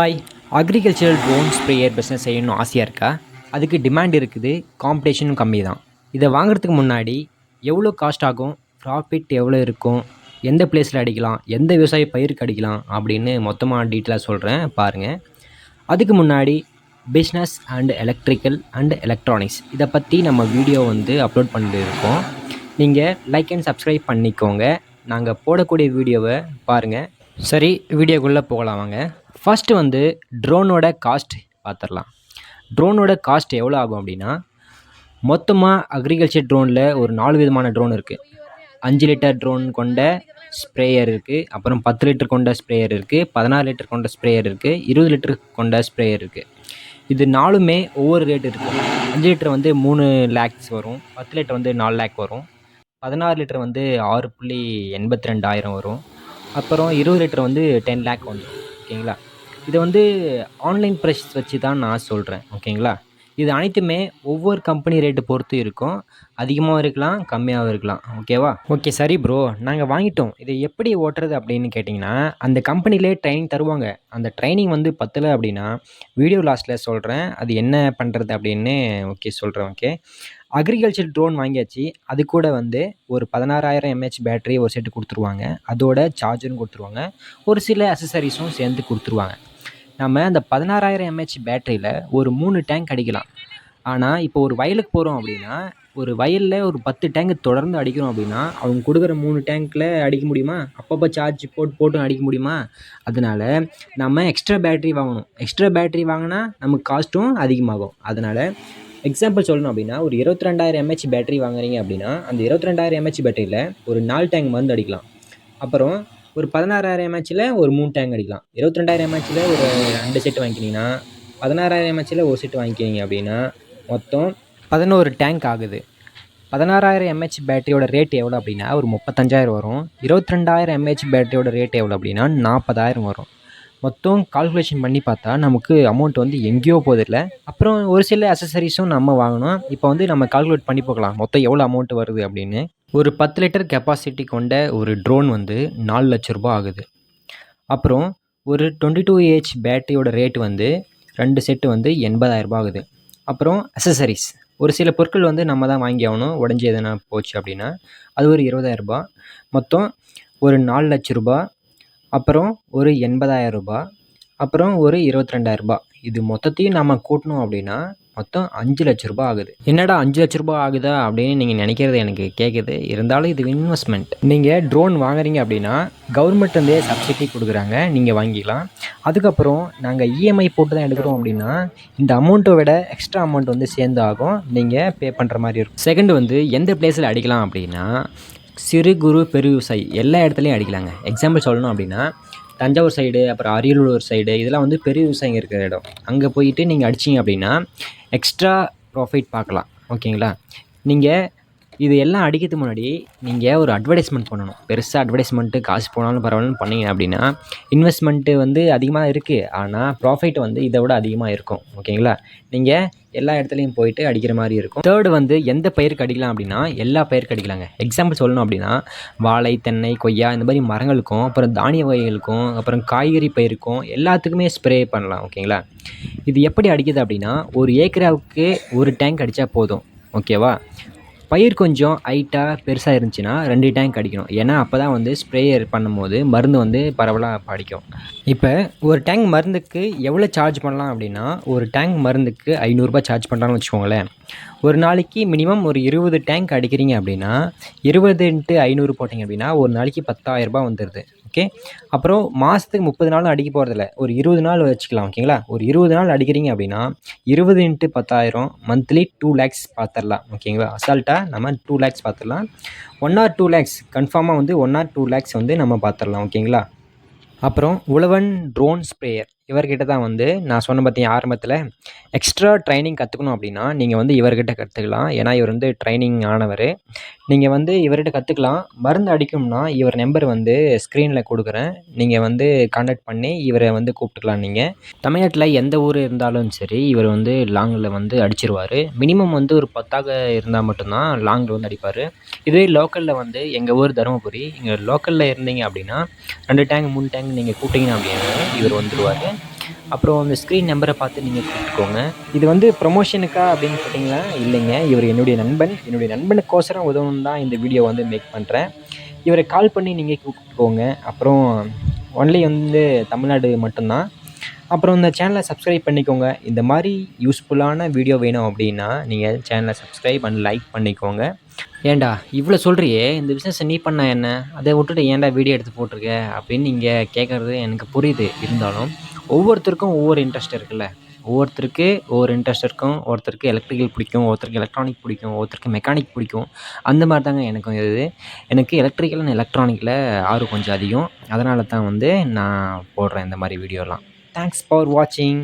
Hi agricultural drone sprayer business செய்யணும்னு ஆசையாக இருக்கா? அதுக்கு டிமாண்ட் இருக்குது காம்படிஷனும் கம்மி தான் இதை வாங்குறதுக்கு முன்னாடி எவ்வளோ காஸ்ட் ஆகும் ப்ராஃபிட் எவ்வளோ இருக்கும் எந்த பிளேஸில் அடிக்கலாம் எந்த விவசாய பயிருக்கு அடிக்கலாம் அப்படின்னு மொத்தமாக டீட்டெயிலாக சொல்கிறேன் பாருங்கள் அதுக்கு முன்னாடி business and electrical and electronics இதை பற்றி நம்ம வீடியோ வந்து அப்லோட் பண்ணியிருக்கோம் நீங்கள் லைக் அண்ட் சப்ஸ்கிரைப் பண்ணிக்கோங்க. நாங்கள் போடக்கூடிய வீடியோவை பாருங்கள் சரி வீடியோக்குள்ளே போகலாம் வாங்க. ஃபஸ்ட்டு வந்து ட்ரோனோட காஸ்ட் பார்த்துடலாம் ட்ரோனோட காஸ்ட் எவ்வளோ ஆகும் அப்படின்னா மொத்தமாக அக்ரிகல்ச்சர் ட்ரோனில் ஒரு நாலு விதமான ட்ரோன் இருக்குது அஞ்சு லிட்டர் ட்ரோன் கொண்ட ஸ்ப்ரேயர் இருக்குது அப்புறம் பத்து லிட்டர் கொண்ட ஸ்ப்ரேயர் இருக்குது பதினாறு லிட்டர் கொண்ட ஸ்ப்ரேயர் இருக்குது இருபது லிட்டர் கொண்ட ஸ்ப்ரேயர் இருக்குது இது நாலுமே ஒவ்வொரு ரேட் இருக்குது அஞ்சு லிட்டர் வந்து மூணு லேக்ஸ் வரும் பத்து லிட்டர் வந்து நாலு லேக் வரும் பதினாறு லிட்டர் வந்து ஆறு புள்ளி எண்பத்தி ரெண்டாயிரம் வரும் அப்புறம் இருபது லிட்டர் வந்து டென் லேக் வந்துடும் ஓகேங்களா? இதை வந்து ஆன்லைன் ப்ரைஸ் வச்சு தான் நான் சொல்கிறேன் ஓகேங்களா? இது அனைத்துமே ஒவ்வொரு கம்பெனி ரேட்டு பொறுத்து இருக்கும். அதிகமாகவும் இருக்கலாம் கம்மியாகவும் இருக்கலாம் ஓகேவா? ஓகே சரி ப்ரோ நாங்கள் வாங்கிட்டோம். இதை எப்படி ஓட்டுறது அப்படின்னு கேட்டிங்கன்னா அந்த கம்பெனிலே ட்ரைனிங் தருவாங்க. அந்த ட்ரைனிங் வந்து பத்தலை அப்படின்னா வீடியோ லாஸ்ட்டில் சொல்கிறேன் அது என்ன பண்ணுறது அப்படின்னு ஓகே சொல்கிறேன் ஓகே. அக்ரிகல்ச்சர் ட்ரோன் வாங்கியாச்சு. அது கூட வந்து ஒரு பதினாறாயிரம் எம்ஹெச் பேட்டரி ஒரு செட்டு கொடுத்துருவாங்க. அதோட சார்ஜரும் கொடுத்துருவாங்க. ஒரு சில அசசரிஸும் சேர்ந்து கொடுத்துருவாங்க. நம்ம அந்த பதினாறாயிரம் எம்ஹெச் பேட்டரியில் ஒரு மூணு டேங்க் அடிக்கலாம். ஆனால் இப்போ ஒரு வயலுக்கு போகிறோம் அப்படின்னா ஒரு வயலில் ஒரு பத்து டேங்க் தொடர்ந்து அடிக்கிறோம் அப்படின்னா அவங்க கொடுக்குற மூணு டேங்க்கில் அடிக்க முடியுமா? அப்பப்போ சார்ஜ் போட்டு போட்டும் அடிக்க முடியுமா? அதனால் நம்ம எக்ஸ்ட்ரா பேட்டரி வாங்கணும். எக்ஸ்ட்ரா பேட்டரி வாங்கினா நமக்கு காஸ்ட்டும் அதிகமாகும். அதனால் எக்ஸாம்பிள் சொல்லணும் அப்படின்னா ஒரு இருபத்தி ரெண்டாயிரம் எம்ஹெச் பேட்டரி வாங்குறீங்க அப்படின்னா அந்த இருபத்தி ரெண்டாயிரம் எம்ஹெச் பேட்டரியில் ஒரு நாலு டேங்க் மருந்து அடிக்கலாம். அப்புறம் ஒரு பதினாறாயிரம் எம்ஹெச்சில் ஒரு மூணு டேங்க் அடிக்கலாம். இருபத்தி ரெண்டாயிரம் எம்ஹெச்சில் ஒரு ரெண்டு செட்டு வாங்கிக்கினீங்கன்னா பதினாறாயிரம் எம்ஹெச்சில் ஒரு செட்டு வாங்கிக்கினீங்க அப்படின்னா மொத்தம் பதினோரு டேங்க் ஆகுது. பதினாறாயிரம் எம்ஹெச் பேட்டரியோட ரேட் எவ்வளோ அப்படின்னா ஒரு முப்பத்தஞ்சாயிரம் வரும். இருபத்தி ரெண்டாயிரம் எம்ஹெச் பேட்டரியோட ரேட் எவ்வளோ அப்படின்னா நாற்பதாயிரம் வரும். மொத்தம் கால்குலேஷன் பண்ணி பார்த்தா நமக்கு அமௌண்ட் வந்து எங்கேயோ போதில்ல. அப்புறம் ஒரு சில அசசரிஸும் நம்ம வாங்கணும். இப்போ வந்து நம்ம கால்குலேட் பண்ணி பார்க்கலாம் மொத்தம் எவ்வளோ அமௌண்ட் வருது அப்படின்னு. ஒரு பத்து லிட்டர் கெப்பாசிட்டி கொண்ட ஒரு ட்ரோன் வந்து நாலு லட்ச ரூபா ஆகுது. அப்புறம் ஒரு டுவெண்ட்டி டூ ஏஹெச் பேட்டரியோட ரேட் வந்து ரெண்டு செட்டு வந்து எண்பதாயிரரூபா ஆகுது. அப்புறம் அசசரிஸ் ஒரு சில பொருட்கள் வந்து நம்ம தான் வாங்கி ஆகணும் உடஞ்சி எதனா போச்சு அப்படின்னா அது ஒரு இருபதாயிரரூபா மொத்தம் ஒரு நாலு லட்ச ரூபா அப்புறம் ஒரு எண்பதாயிரம் ரூபாய். அப்புறம் ஒரு இருபத்தி ரெண்டாயிரரூபா இது மொத்தத்தையும் நம்ம கூட்டணும் அப்படின்னா மொத்தம் அஞ்சு லட்ச ரூபா ஆகுது. என்னடா அஞ்சு லட்ச ரூபா ஆகுதா அப்படின்னு நீங்கள் நினைக்கிறது எனக்கு கேட்குது இருந்தாலும் இது இன்வெஸ்ட்மெண்ட் நீங்கள் ட்ரோன் வாங்குறீங்க அப்படின்னா கவர்மெண்ட் வந்து சப்சிடி கொடுக்குறாங்க. நீங்கள் வாங்கிக்கலாம். அதுக்கப்புறம் நாங்கள் இஎம்ஐ போட்டு தான் எடுக்கிறோம் அப்படின்னா இந்த அமௌண்ட்டை விட எக்ஸ்ட்ரா அமௌண்ட் வந்து சேர்ந்து ஆகும். நீங்கள் பே பண்ணுற மாதிரி இருக்கும். செகண்ட் வந்து எந்த பிளேஸில் அடிக்கலாம் அப்படின்னா சிறு குறு பெரு விவசாயி எல்லா இடத்துலையும் அடிக்கலாங்க. எக்ஸாம்பிள் சொல்லணும் அப்படின்னா தஞ்சாவூர் சைடு அப்புறம் அரியலூர் சைடு இதெல்லாம் வந்து பெரிய விவசாயிங்க இருக்கிற இடம். அங்கே போயிட்டு நீங்கள் அடிச்சிங்க அப்படின்னா எக்ஸ்ட்ரா ப்ராஃபிட் பார்க்கலாம். ஓகேங்களா? நீங்கள் இது எல்லாம் அடிக்கிறதுக்கு முன்னாடி நீங்கள் ஒரு அட்வர்டைஸ்மெண்ட் பண்ணணும். பெருசாக அட்வர்டைஸ்மெண்ட்டு காசு போனாலும் பரவாயில்லன்னு பண்ணீங்க அப்படின்னா இன்வெஸ்ட்மெண்ட்டு வந்து அதிகமாக இருக்குது ஆனால் ப்ராஃபிட் வந்து இதை விட அதிகமாக இருக்கும். ஓகேங்களா? நீங்கள் எல்லா இடத்துலையும் போயிட்டு அடிக்கிற மாதிரி இருக்கும். தேர்டு வந்து எந்த பயிருக்கு அடிக்கலாம் அப்படின்னா எல்லா பயிருக்கு அடிக்கலாங்க. எக்ஸாம்பிள் சொல்லணும் அப்படின்னா வாழை தென்னை கொய்யா இந்த மாதிரி மரங்களுக்கும் அப்புறம் தானிய வகைகளுக்கும் அப்புறம் காய்கறி பயிருக்கும் எல்லாத்துக்குமே ஸ்ப்ரே பண்ணலாம். ஓகேங்களா? இது எப்படி அடிக்குது அப்படின்னா ஒரு ஏக்கராவுக்கு ஒரு டேங்க் அடித்தா போதும். ஓகேவா? பயிர் கொஞ்சம் ஹைட்டாக பெருசாக இருந்துச்சுன்னா ரெண்டு டேங்க் அடிக்கணும். ஏன்னா அப்போ தான் வந்து ஸ்ப்ரேயர் பண்ணும்போது மருந்து வந்து பரவலாக படிக்கும். இப்போ ஒரு டேங்க் மருந்துக்கு எவ்வளோ சார்ஜ் பண்ணலாம் அப்படின்னா ஒரு டேங்க் மருந்துக்கு ஐநூறுரூபா சார்ஜ் பண்ணுறான்னு வச்சுக்கோங்களேன். ஒரு நாளைக்கு மினிமம் ஒரு இருபது டேங்க் அடிக்கிறீங்க அப்படின்னா இருபது இன்ட்டு ஐநூறு போட்டிங்க அப்படின்னா ஒரு நாளைக்கு பத்தாயிரரூபா வந்துடுது ஓகே அப்புறம் மாதத்துக்கு முப்பது நாளும் அடிக்க போகிறதில்ல ஒரு இருபது நாள் வச்சுக்கலாம் ஓகேங்களா ஒரு இருபது நாள் அடிக்கிறீங்க அப்படின்னா இருபது இன்ட்டு பத்தாயிரம் மந்த்லி டூ லேக்ஸ் பார்த்துடலாம் ஓகேங்களா அசால்ட்டாக நம்ம டூ லேக்ஸ் பார்த்துடலாம் ஒன் ஆர் டூ லேக்ஸ் கன்ஃபார்மாக வந்து ஒன் ஆர் டூ லேக்ஸ் வந்து நம்ம பார்த்துடலாம் ஓகேங்களா அப்புறம் உழவன் ட்ரோன் ஸ்ப்ரேயர் இவர்கிட்ட தான் வந்து நான் சொன்ன பார்த்தீங்க ஆரம்பத்தில் எக்ஸ்ட்ரா ட்ரைனிங் கற்றுக்கணும் அப்படின்னா நீங்கள் வந்து இவர்கிட்ட கற்றுக்கலாம் ஏன்னா இவர் வந்து ட்ரைனிங் ஆனவர். நீங்கள் வந்து இவர்கிட்ட கற்றுக்கலாம் மருந்து அடிக்கணும்னா இவர் நம்பர் வந்து ஸ்க்ரீனில் கொடுக்குறேன். நீங்கள் வந்து கான்டாக்ட் பண்ணி இவரை வந்து கூப்பிட்டுக்கலாம் நீங்கள் தமிழ்நாட்டில் எந்த ஊர் இருந்தாலும் சரி இவர் வந்து லாங்கில் வந்து அடிச்சிருவார். மினிமம் வந்து ஒரு பத்தாக இருந்தால் மட்டும்தான் லாங்கில் வந்து அடிப்பார். இதுவே லோக்கலில் வந்து எங்கள் ஊர் தருமபுரி இங்கே லோக்கலில் இருந்தீங்க அப்படின்னா ரெண்டு டேங்க் மூணு டேங்க் நீங்கள் கூப்பிட்டீங்க அப்படின்னா இவர் வந்துடுவார் அப்புறம் அந்த ஸ்க்ரீன் நம்பரை பார்த்து நீங்கள் கூப்பிட்டுக்கோங்க இது வந்து ப்ரொமோஷனுக்கா அப்படின்னு கேட்டிங்களா? இல்லைங்க. இவர் என்னுடைய நண்பன். என்னுடைய நண்பனுக்கோசரம் உதவணும் தான் இந்த வீடியோ வந்து மேக் பண்ணுறேன் இவரை கால் பண்ணி நீங்கள் கூப்பிட்டுக்கோங்க. அப்புறம் ஒன்லி வந்து தமிழ்நாடு மட்டும்தான். அப்புறம் இந்த சேனலை சப்ஸ்கிரைப் பண்ணிக்கோங்க. இந்த மாதிரி யூஸ்ஃபுல்லான வீடியோ வேணும் அப்படின்னா நீங்கள் சேனலை சப்ஸ்கிரைப் அண்ட் லைக் பண்ணிக்கோங்க. ஏன்டா இவ்வளோ சொல்கிறியே இந்த பிஸ்னஸை நீ பண்ண என்ன? அதை விட்டுட்டு ஏன்டா வீடியோ எடுத்து போட்டிருக்க? அப்படின்னு நீங்கள் கேட்குறது எனக்கு புரியுது. இருந்தாலும் ஒவ்வொருத்தருக்கும் ஒவ்வொரு இன்ட்ரெஸ்ட் இருக்குல்ல. ஒவ்வொருத்தருக்கு ஒவ்வொரு இன்ட்ரெஸ்ட் இருக்கும். ஒருத்தருக்கு எலக்ட்ரிக்கல் பிடிக்கும் ஒருத்தருக்கு எலக்ட்ரானிக் பிடிக்கும் ஒருத்தருக்கு மெக்கானிக் பிடிக்கும். அந்த மாதிரி தாங்க எனக்கும் இது எனக்கு எலக்ட்ரிக்கல் அண்ட் எலக்ட்ரானிக்கில் ஆர்வம் கொஞ்சம் அதிகம். அதனால தான் வந்து நான் போடுறேன் இந்த மாதிரி வீடியோலாம் தேங்க்ஸ் ஃபார் வாட்சிங்